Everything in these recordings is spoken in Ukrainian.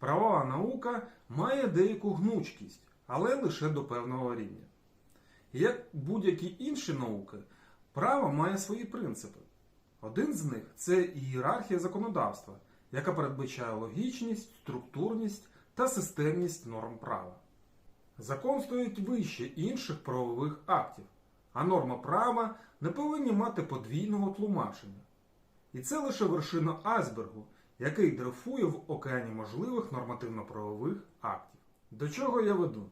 правова наука має деяку гнучкість, але лише до певного рівня. Як будь-які інші науки, право має свої принципи. Один з них це ієрархія законодавства, яка передбачає логічність, структурність та системність норм права. Закон стоїть вище інших правових актів, а норма права не повинні мати подвійного тлумачення. І це лише вершина айсбергу, який дрейфує в океані можливих нормативно-правових актів. До чого я веду?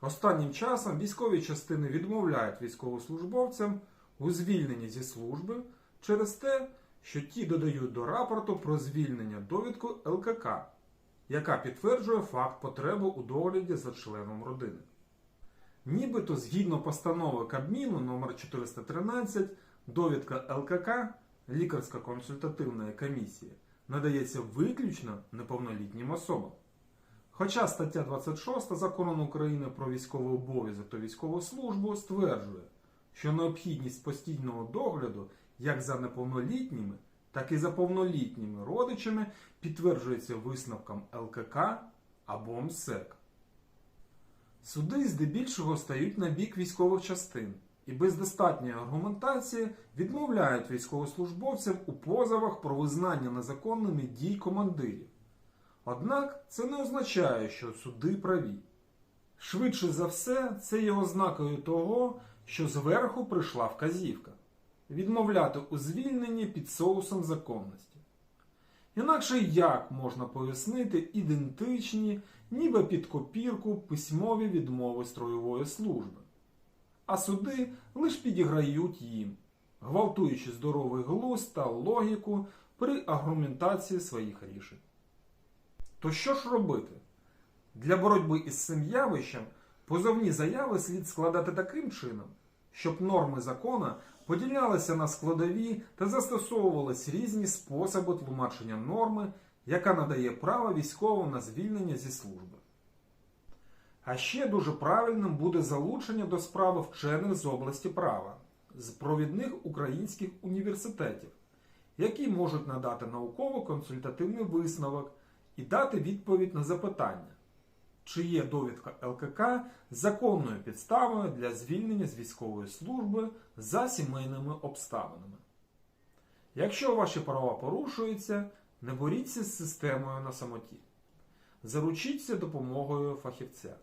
Останнім часом військові частини відмовляють військовослужбовцям у звільненні зі служби через те, що ті додають до рапорту про звільнення довідку ЛКК, яка підтверджує факт потреби у догляді за членом родини. Нібито згідно постанови Кабміну номер 413 довідка ЛКК лікарська консультативна комісія надається виключно неповнолітнім особам. Хоча стаття 26 закону України про військовий обов'язок та військову службу стверджує, що необхідність постійного догляду як за неповнолітніми, так і за повнолітніми родичами підтверджується висновком ЛКК або МСЕК. Суди здебільшого стають на бік військових частин і без достатньої аргументації відмовляють військовослужбовцям у позовах про визнання незаконними дій командирів. Однак це не означає, що суди праві. Швидше за все, це є ознакою того, що зверху прийшла вказівка відмовляти у звільненні під соусом законності. Інакше як можна пояснити ідентичні, ніби під копірку письмові відмови строєвої служби? А суди лише підіграють їм, гвалтуючи здоровий глузд та логіку при аргументації своїх рішень. То що ж робити? Для боротьби із цим явищем позовні заяви слід складати таким чином, щоб норми закона поділялися на складові та застосовувались різні способи тлумачення норми, яка надає право військовим на звільнення зі служби. А ще дуже правильним буде залучення до справи вчених з області права, з провідних українських університетів, які можуть надати науково-консультативний висновок і дати відповідь на запитання, чи є довідка ЛКК законною підставою для звільнення з військової служби за сімейними обставинами. Якщо ваші права порушуються, не боріться з системою на самоті. Заручіться допомогою фахівця.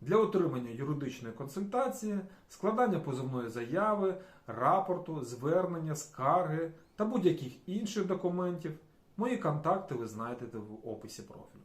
Для отримання юридичної консультації, складання позовної заяви, рапорту, звернення, скарги та будь-яких інших документів мої контакти ви знайдете в описі профілю.